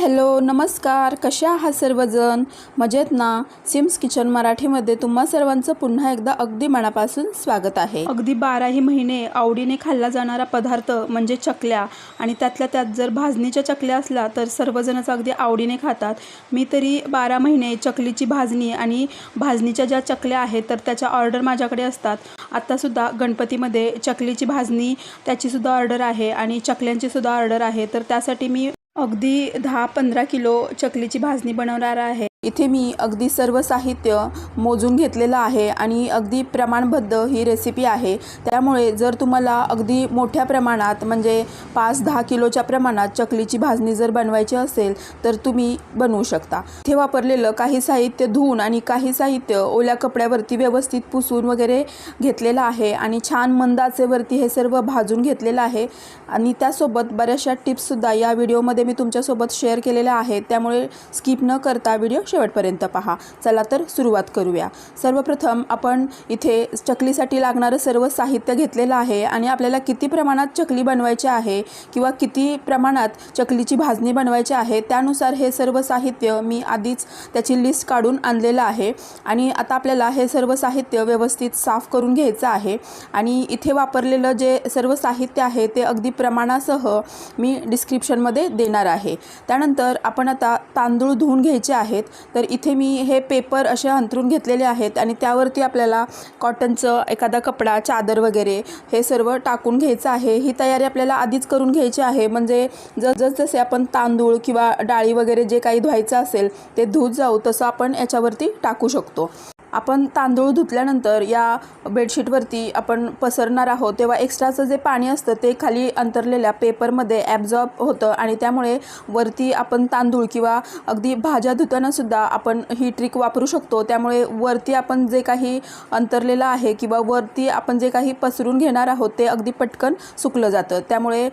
Hello नमस्कार. कशा आहात सर्वजण? मजेत ना? सिम्स किचन मराठीमध्ये तुम्हा सर्वांचं पुन्हा एकदा अगदी मनापासून स्वागत आहे. अगदी बाराही महिने आवडीने खाल्ला जाणारा पदार्थ म्हणजे चकल्या आणि त्यातल्या त्यात जर भाजणीच्या चकल्या असला तर सर्वजणच अगदी आवडीने खातात. मी तरी बारा महिने चकलीची भाजणी आणि भाजणीच्या ज्या चकल्या आहेत तर त्याच्या ऑर्डर माझ्याकडे असतात. आत्तासुद्धा गणपतीमध्ये चकलीची भाजणी त्याचीसुद्धा ऑर्डर आहे आणि चकल्यांचीसुद्धा ऑर्डर आहे तर त्यासाठी मी अगदी दहा पंधरा किलो चकलीची भाजणी बनवणार आहे. इथे मी अगदी सर्व साहित्य मोजून घेतलेलं आहे आणि अगदी प्रमाणबद्ध ही रेसिपी आहे. त्यामुळे जर तुम्हाला अगदी मोठ्या प्रमाणात म्हणजे पाच दहा किलोच्या प्रमाणात चकलीची भाजणी जर बनवायची असेल तर तुम्ही बनवू शकता. इथे वापरलेलं काही साहित्य धुवून आणि काही साहित्य ओल्या कपड्यावरती व्यवस्थित पुसून वगैरे घेतलेलं आहे आणि छान मंदाचेवरती हे सर्व भाजून घेतलेलं आहे. आणि त्यासोबत बऱ्याचशा टिप्ससुद्धा या व्हिडिओमध्ये मी तुमच्यासोबत शेअर केलेल्या आहेत. त्यामुळे स्किप न करता व्हिडिओ शेवटपर्यंत पहा. चला तर सुरुवात करूया. सर्वप्रथम आपण इथे चकलीसाठी लागणारं सर्व साहित्य घेतलेलं आहे आणि आपल्याला किती प्रमाणात चकली बनवायची आहे किंवा किती प्रमाणात चकलीची भाजणी बनवायची आहे त्यानुसार हे सर्व साहित्य मी आधीच त्याची लिस्ट काढून आणलेलं आहे. आणि आता आपल्याला हे सर्व साहित्य व्यवस्थित साफ करून घ्यायचं आहे. आणि इथे वापरलेलं जे सर्व साहित्य आहे ते अगदी प्रमाणासह मी डिस्क्रिप्शनमध्ये देणार आहे. त्यानंतर आपण आता तांदूळ धुवून घ्यायचे आहेत. तर इथे मी हे पेपर असे अंथरून घेतलेले आहेत आणि त्यावरती आपल्याला कॉटनचं एखादा कपडा चादर वगैरे हे सर्व टाकून घ्यायचं आहे. ही तयारी आपल्याला आधीच करून घ्यायची आहे. म्हणजे जसजसे आपण तांदूळ किंवा डाळी वगैरे जे काही धुवायचं असेल ते धुत जाऊ तसं आपण याच्यावरती टाकू शकतो. आपण तांदूळ धुतल्यानंतर या बेडशीटवरती आपण पसरणार आहोत तेव्हा एक्स्ट्राचं जे पाणी असतं ते खाली अंतरलेल्या पेपरमध्ये ॲब्झॉर्ब होतं आणि त्यामुळे वरती आपण तांदूळ किंवा अगदी भाज्या धुतानासुद्धा आपण ही ट्रिक वापरू शकतो. त्यामुळे वरती आपण जे काही अंतरलेलं आहे किंवा वरती आपण जे काही पसरून घेणार आहोत ते अगदी पटकन सुकलं जातं. त्यामुळे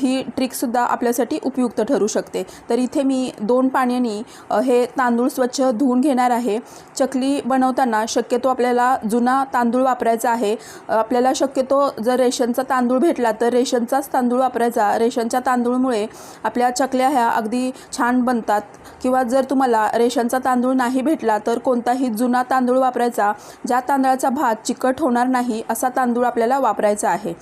ही ट्रिकसुद्धा आपल्यासाठी उपयुक्त ठरू शकते. तर इथे मी दोन पाण्याने हे तांदूळ स्वच्छ धुवून घेणार आहे. चकली बनव बनवताना शक्यतो आपल्याला जुना तांदूळ वापरायचा आहे. आपल्याला शक्यतो जर रेशनचा तांदूळ भेटला तर रेशनचाच तांदूळ वापरायचा. रेशनच्या तांदूळमुळे आपल्या चकल्या ह्या अगदी छान बनतात. किंवा जर तुम्हाला रेशनचा तांदूळ नाही भेटला तर कोणताही जुना तांदूळ वापरायचा ज्या तांदळाचा भात चिकट होणार नाही असा तांदूळ आपल्याला वापरायचा आहे.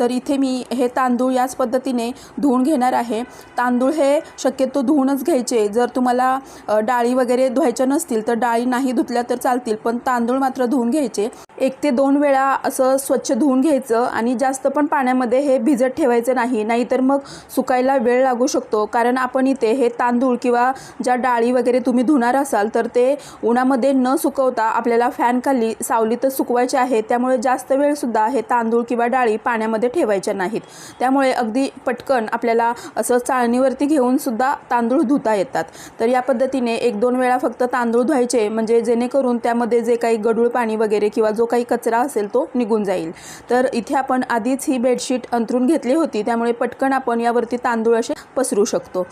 तर इथे मी हे तांदूळ याच पद्धतीने धुवून घेणार आहे. तांदूळ हे शक्यतो धुवूनच घ्यायचे. जर तुम्हाला डाळी वगैरे धुवायच्या नसतील तर डाळी नाही धुतल्या तर राहतील पण तांदूळ मात्र धुवून घ्यायचे. एक ते दोन वेळा असं स्वच्छ धुवून घ्यायचं आणि जास्त पण पाण्यामध्ये हे भिजत ठेवायचं नाही. नाहीतर मग सुकायला वेळ लागू शकतो. कारण आपण इथे हे तांदूळ किंवा ज्या डाळी वगैरे तुम्ही धुणार असाल तर ते उन्हामध्ये न सुकवता आपल्याला फॅनखाली सावलीतच सुकवायचे आहे. त्यामुळे जास्त वेळसुद्धा हे तांदूळ किंवा डाळी पाण्यामध्ये ठेवायच्या नाहीत. त्यामुळे अगदी पटकन आपल्याला असं चाळणीवरती घेऊन सुद्धा तांदूळ धुता येतात. तर या पद्धतीने एक दोन वेळा फक्त तांदूळ धुवायचे म्हणजे जेणेकरून त्या त्यामध्ये जे काही गढूळ पाणी वगैरे किंवा जो काही कचरा असेल तो निघून जाईल. तर इथे आपण आधीच ही बेडशीट अंतरून घेतली होती त्यामुळे पटकन आपण यावरती तांदूळ असे पसरू शकतो.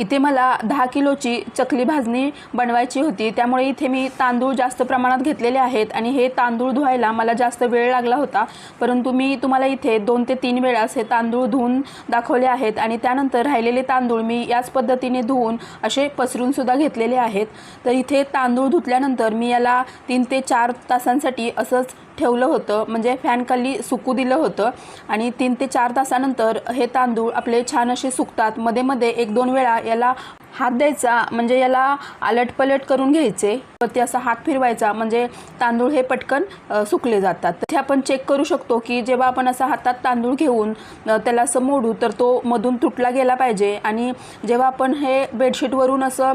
इथे मला दहा किलोची चकली भाजणी बनवायची होती. त्यामुळे इथे मी तांदूळ जास्त प्रमाणात घेतलेले आहेत आणि हे तांदूळ धुवायला मला जास्त वेळ लागला होता. परंतु मी तुम्हाला इथे दोन ते तीन वेळास हे तांदूळ धुवून दाखवले आहेत आणि त्यानंतर राहिलेले तांदूळ मी याच पद्धतीने धुवून असे पसरूनसुद्धा घेतलेले आहेत. तर इथे तांदूळ धुतल्यानंतर मी याला तीन ते चार तासांसाठी असंच ठेवलं होतं. म्हणजे फॅनखाली सुकू दिलं होतं. आणि तीन ते चार तासानंतर हे तांदूळ आपले छान असे सुकतात. मध्ये मध्ये एक दोन वेळा याला हात द्यायचा म्हणजे याला आलटपलट करून घ्यायचे. वरती असा हात फिरवायचा म्हणजे तांदूळ हे पटकन सुकले जातात. तर आपण चेक करू शकतो की जेव्हा आपण असा हातात तांदूळ घेऊन त्याला असं मोडू तर तो मधून तुटला गेला पाहिजे. आणि जेव्हा आपण हे बेडशीटवरून असं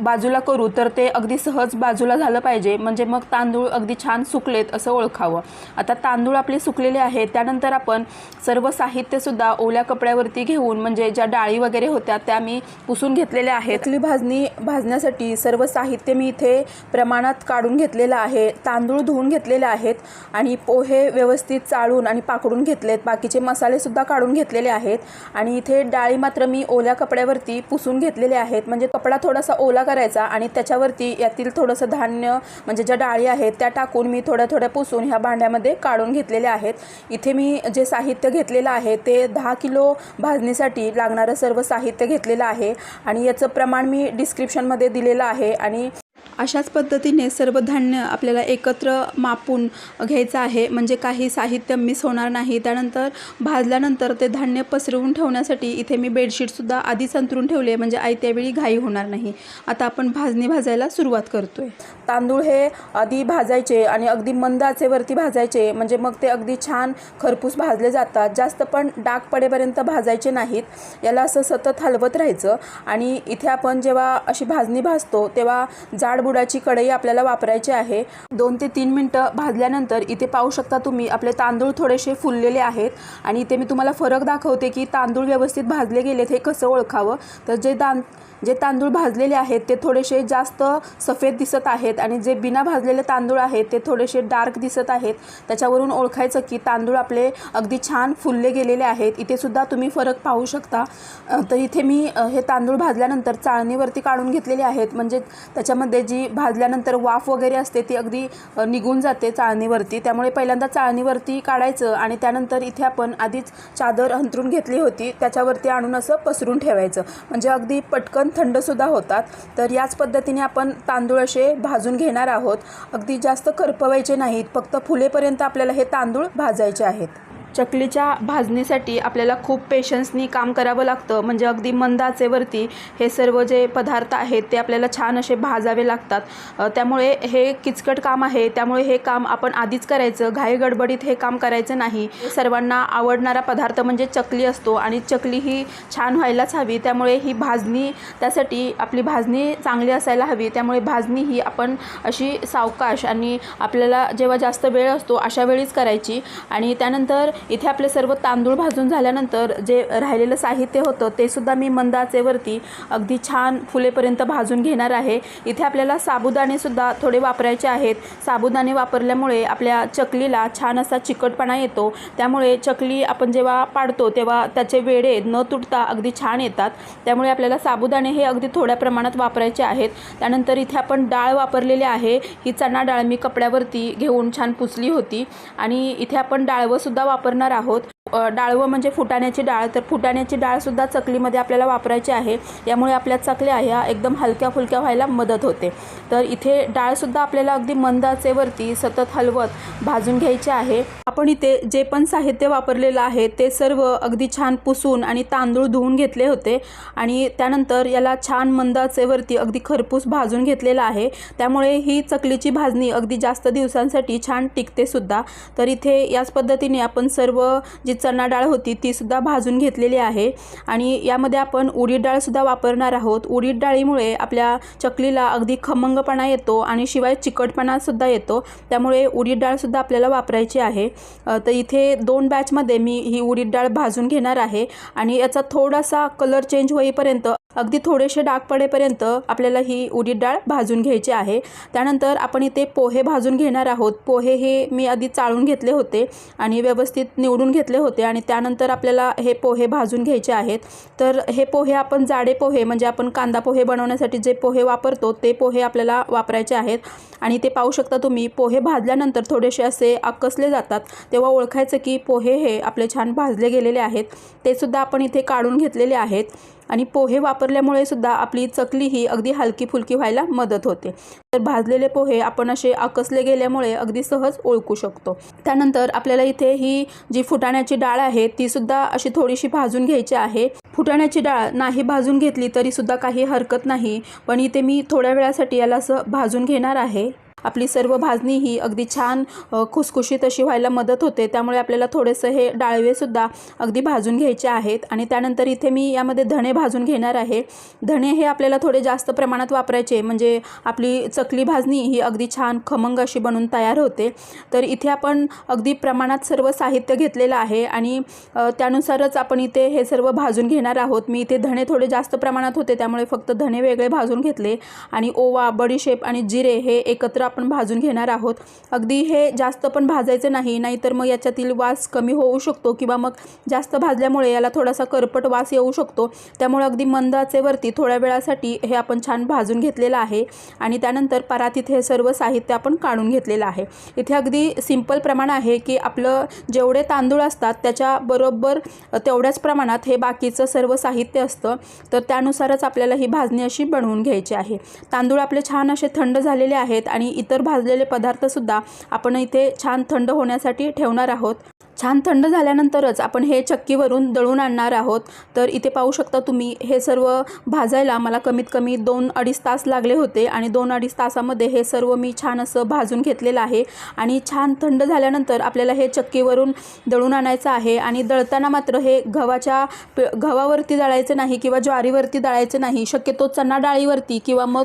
बाजूला करू तर ते अगदी सहज बाजूला झालं पाहिजे. म्हणजे मग तांदूळ अगदी छान सुकलेत असं ओळखावं. आता तांदूळ आपले सुकलेले आहेत. त्यानंतर आपण सर्व साहित्यसुद्धा ओल्या कपड्यावरती घेऊन म्हणजे ज्या डाळी वगैरे होत्या त्या मी पुसून घेत घेतलेले आहेत. इथली भाजणी भाजण्यासाठी सर्व साहित्य मी इथे प्रमाणात काढून घेतलेलं आहे तांदूळ धुवून घेतलेले आहेत आणि पोहे व्यवस्थित चाळून आणि पाकडून घेतलेत. बाकीचे मसालेसुद्धा काढून घेतलेले आहेत आणि इथे डाळी मात्र मी ओल्या कपड्यावरती पुसून घेतलेले आहेत. म्हणजे कपडा थोडासा ओला करायचा आणि त्याच्यावरती यातील थोडंसं धान्य म्हणजे ज्या डाळी आहेत त्या टाकून मी थोड्या थोड्या पुसून ह्या भांड्यामध्ये काढून घेतलेले आहेत. इथे मी जे साहित्य घेतलेलं आहे ते दहा किलो भाजणीसाठी लागणारं सर्व साहित्य घेतलेलं आहे आणि आणि याचं प्रमाण मी डिस्क्रिप्शनमध्ये दिलेलं आहे आणि अशाच पद्धतीने सर्व धान्य आपल्याला एकत्र मापून घ्यायचं आहे. म्हणजे काही साहित्य मिस होणार नाही. त्यानंतर भाजल्यानंतर ते धान्य पसरवून ठेवण्यासाठी इथे मी बेडशीटसुद्धा आधीच अंतरून ठेवले म्हणजे आई त्यावेळी घाई होणार नाही. आता आपण भाजणी भाजायला सुरुवात करतोय. तांदूळ हे आधी भाजायचे आणि अगदी मंद आचेवरती भाजायचे. म्हणजे मग ते अगदी छान खरपूस भाजले जातात. जास्त पण डाग पडेपर्यंत भाजायचे नाहीत. याला असं सतत हलवत राहायचं. आणि इथे आपण जेव्हा अशी भाजणी भाजतो तेव्हा जाड बुडाची कढई आपल्याला वापरायची आहे. दोन ते तीन मिनटं भाजल्यानंतर इथे पाहू शकता तुम्ही आपले तांदूळ थोडेसे फुललेले आहेत. आणि इथे मी तुम्हाला फरक दाखवते की तांदूळ व्यवस्थित भाजले गेलेत हे कसं ओळखावं. तर जे दान जे तांदूळ भाजलेले आहेत ते थोडेसे जास्त सफेद दिसत आहेत आणि जे बिना भाजलेले तांदूळ आहेत ते थोडेसे डार्क दिसत आहेत. त्याच्यावरून ओळखायचं की तांदूळ आपले अगदी छान फुलले गेलेले आहेत. इथे सुद्धा तुम्ही फरक पाहू शकता. तर इथे मी हे तांदूळ भाजल्यानंतर चाळणीवरती काढून घेतलेले आहेत. म्हणजे त्याच्यामध्ये जी भाजल्यानंतर वाफ वगैरे असते ती अगदी निघून जाते चाळणीवरती. त्यामुळे पहिल्यांदा चाळणीवरती काढायचं आणि त्यानंतर इथे आपण आधीच चादर अंथरून घेतली होती त्याच्यावरती आणून असं पसरून ठेवायचं. म्हणजे अगदी पटकन थंडसुद्धा होतात. तर याच पद्धतीने आपण तांदूळ असे भाजून घेणार आहोत. अगदी जास्त करपवायचे नाहीत. फक्त फुलेपर्यंत आपल्याला हे तांदूळ भाजायचे आहेत. चकलीच्या भाजणीसाठी आपल्याला खूप पेशन्सनी काम करावं लागतं. म्हणजे अगदी मंद आचेवरती हे सर्व जे पदार्थ आहेत ते आपल्याला छान असे भाजावे लागतात. त्यामुळे हे किचकट काम आहे. त्यामुळे हे काम आपण आधीच करायचं. घाई गडबडीत हे काम करायचं नाही. सर्वांना आवडणारा पदार्थ म्हणजे चकली असतो आणि चकली ही छान व्हायलाच हवी. त्यामुळे ही भाजणी त्यासाठी आपली भाजणी चांगली असायला हवी. त्यामुळे भाजणी ही आपण अशी सावकाश आणि आपल्याला जेव्हा जास्त वेळ असतो अशा वेळीच करायची. आणि त्यानंतर इथे आपले सर्व तांदूळ भाजून झाल्यानंतर जे राहिलेलं साहित्य होतं ते सुद्धा मी मंद आचेवरती अगदी छान फुलेपर्यंत भाजून घेणार आहे. इथे आपल्याला साबुदाणेसुद्धा थोडे वापरायचे आहेत. साबुदाणे वापरल्यामुळे आपल्या चकलीला छान असा चिकटपणा येतो. त्यामुळे चकली आपण जेव्हा पाडतो तेव्हा त्याचे वेडे न तुटता अगदी छान येतात. त्यामुळे आपल्याला साबुदाणे हे अगदी थोड्या प्रमाणात वापरायचे आहेत. त्यानंतर इथे आपण डाळ वापरलेली आहे. ही चणा डाळ मी कपड्यावरती घेऊन छान पुसली होती. आणि इथे आपण डाळवंसुद्धा वापर वापरणार आहोत. डाळवं म्हणजे फुटाण्याची डाळ. तर फुटाण्याची डाळसुद्धा चकलीमध्ये आपल्याला वापरायची आहे. यामुळे आपल्या चकल्या ह्या एकदम हलक्या फुलक्या व्हायला मदत होते. तर इथे डाळसुद्धा आपल्याला अगदी मंद आचेवरती सतत हलवत भाजून घ्यायचे आहे. आपण इथे जे पण साहित्य वापरलेलं आहे ते सर्व अगदी छान पुसून आणि तांदूळ धुवून घेतले होते. आणि त्यानंतर याला छान मंद आचेवरती अगदी खरपूस भाजून घेतलेलं आहे. त्यामुळे ही चकलीची भाजणी अगदी जास्त दिवसांसाठी छान टिकते सुद्धा. तर इथे याच पद्धतीने आपण सर्व जी चणा डाळ होती तीसुद्धा भाजून घेतलेली आहे. आणि यामध्ये आपण उडीद डाळसुद्धा वापरणार आहोत. उडीद डाळीमुळे आपल्या चकलीला अगदी खमंगपणा येतो आणि शिवाय चिकटपणासुद्धा येतो. त्यामुळे उडीद डाळसुद्धा आपल्याला वापरायची आहे. तर इथे दोन बॅचमध्ये मी ही उडीद डाळ भाजून घेणार आहे. आणि याचा थोडासा कलर चेंज होईपर्यंत अगदी थोडेसे डाग पडेपर्यंत आपल्याला ही उडीद डाळ भाजून घ्यायची आहे. त्यानंतर आपण इथे पोहे भाजून घेणार आहोत. पोहे हे मी आधी चाळून घेतले होते आणि व्यवस्थित निवडून घेतले होते आणि त्यानंतर आपल्याला हे पोहे भाजून घ्यायचे आहेत. तर हे पोहे आपण जाडे पोहे म्हणजे आपण कांदा पोहे बनवण्यासाठी जे पोहे वापरतो ते पोहे आपल्याला वापरायचे आहेत. आणि ते पाहू शकता तुम्ही पोहे भाजल्यानंतर थोडेसे असे आकसले जातात. तेव्हा ओळखायचं की पोहे हे आपले छान भाजले गेलेले आहेत. ते सुद्धा आपण इथे काढून घेतलेले आहेत. आणि पोहे वापरल्यामुळे सुद्धा आपली चकली ही अगदी हलकी फुलकी व्हायला मदत होते. तर भाजलेले पोहे आपण असे आकसले गेल्यामुळे अगदी सहज ओळखू शकतो. त्यानंतर आपल्याला इथे ही जी फुटाण्याची डाळ आहे ती सुद्धा अशी थोडीशी भाजून घ्यायची आहे. फुटाण्याची डाळ नाही भाजून घेतली तरी सुद्धा काही हरकत नाही. पण इथे मी थोड्या वेळासाठी याला असं भाजून घेणार आहे. आपली सर्व भाजणी ही अगदी छान खुसखुशीत अशी व्हायला मदत होते. त्यामुळे आपल्याला थोडेसं हे डाळवेसुद्धा अगदी भाजून घ्यायचे आहेत. आणि त्यानंतर इथे मी यामध्ये धणे भाजून घेणार आहे. धणे हे आपल्याला थोडे जास्त प्रमाणात वापरायचे. म्हणजे आपली चकली भाजणी ही अगदी छान खमंग अशी बनून तयार होते. तर इथे आपण अगदी प्रमाणात सर्व साहित्य घेतलेलं आहे. आणि त्यानुसारच आपण इथे हे सर्व भाजून घेणार आहोत. मी इथे धणे थोडे जास्त प्रमाणात होते. त्यामुळे फक्त धणे वेगळे भाजून घेतले. आणि ओवा बडीशेप आणि जिरे हे एकत्र आपण भाजून घेणार आहोत. अगदी हे जास्त पण भाजायचं नाही नाहीतर मग याच्यातील वास कमी होऊ शकतो किंवा मग जास्त भाजल्यामुळे याला थोडासा करपट वास येऊ शकतो. त्यामुळे अगदी मंद आचेवरती थोड्या वेळासाठी हे आपण छान भाजून घेतलेलं आहे आणि त्यानंतर परातीत हे सर्व साहित्य आपण काढून घेतलेलं आहे. इथे अगदी सिंपल प्रमाण आहे की आपलं जेवढे तांदूळ असतात त्याच्याबरोबर तेवढ्याच प्रमाणात हे बाकीचं सर्व साहित्य असतं. तर त्यानुसारच आपल्याला ही भाजणी अशी बनवून घ्यायची आहे. तांदूळ आपले छान असे थंड झालेले आहेत आणि इतर भाजलेले पदार्थसुद्धा आपण इथे छान थंड होण्यासाठी ठेवणार आहोत. छान थंड झाल्यानंतरच आपण हे चक्कीवरून दळून आणणार आहोत. तर इथे पाहू शकता तुम्ही हे सर्व भाजायला मला कमीत कमी दोन अडीच तास लागले होते आणि दोन अडीच तासामध्ये हे सर्व मी छान असं भाजून घेतलेलं आहे. आणि छान थंड झाल्यानंतर आपल्याला हे चक्कीवरून दळून आणायचं आहे आणि दळताना मात्र हे गव्हाच्या गव्हावरती दळायचं नाही किंवा ज्वारीवरती दळायचं नाही शक्यतो चणा डाळीवरती किंवा मग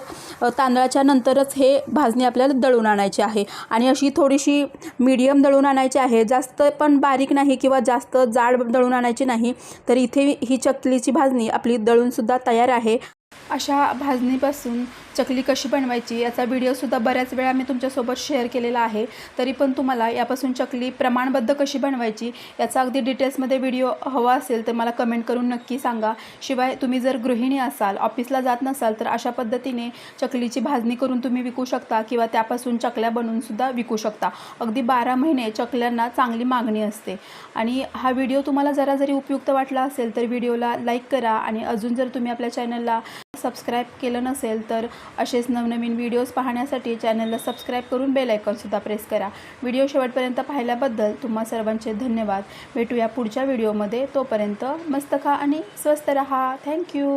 तांदळाच्या नंतरच हे भाजणी आपल्याला दळून आणायची आहे. आणि अशी थोडीशी मीडियम दळून आणायची आहे जास्त पण बारीक नाही किंवा जास्त जाड दळून आणायची नाही तर इथे ही चकलीची भाजणी आपली दळूनसुद्धा तयार आहे. अशा भाजणीपासून चकली कशी बनवायची याचा व्हिडिओसुद्धा बऱ्याच वेळा मी तुमच्यासोबत शेअर केलेला आहे. तरी पण तुम्हाला यापासून चकली प्रमाणबद्ध कशी बनवायची याचा अगदी डिटेल्समध्ये व्हिडिओ हवा असेल तर मला कमेंट करून नक्की सांगा. शिवाय तुम्ही जर गृहिणी असाल ऑफिसला जात नसाल तर अशा पद्धतीने चकलीची भाजणी करून तुम्ही विकू शकता किंवा त्यापासून चकल्या बनवूनसुद्धा विकू शकता. अगदी बारा महिने चकल्यांना चांगली मागणी असते. आणि हा व्हिडिओ तुम्हाला जरा जरी उपयुक्त वाटला असेल तर व्हिडिओला लाईक करा. आणि अजून जर तुम्ही आपल्या चॅनलला सबस्क्राईब केलं नसेल तर असेच नवनवीन व्हिडिओज पाहण्यासाठी चॅनलला सबस्क्राईब करून बेल आयकॉनसुद्धा प्रेस करा. व्हिडिओ शेवटपर्यंत पाहिल्याबद्दल तुम्हा सर्वांचे धन्यवाद. भेटूया पुढच्या व्हिडिओमध्ये तोपर्यंत मस्त खा आणि स्वस्त रहा. थँक्यू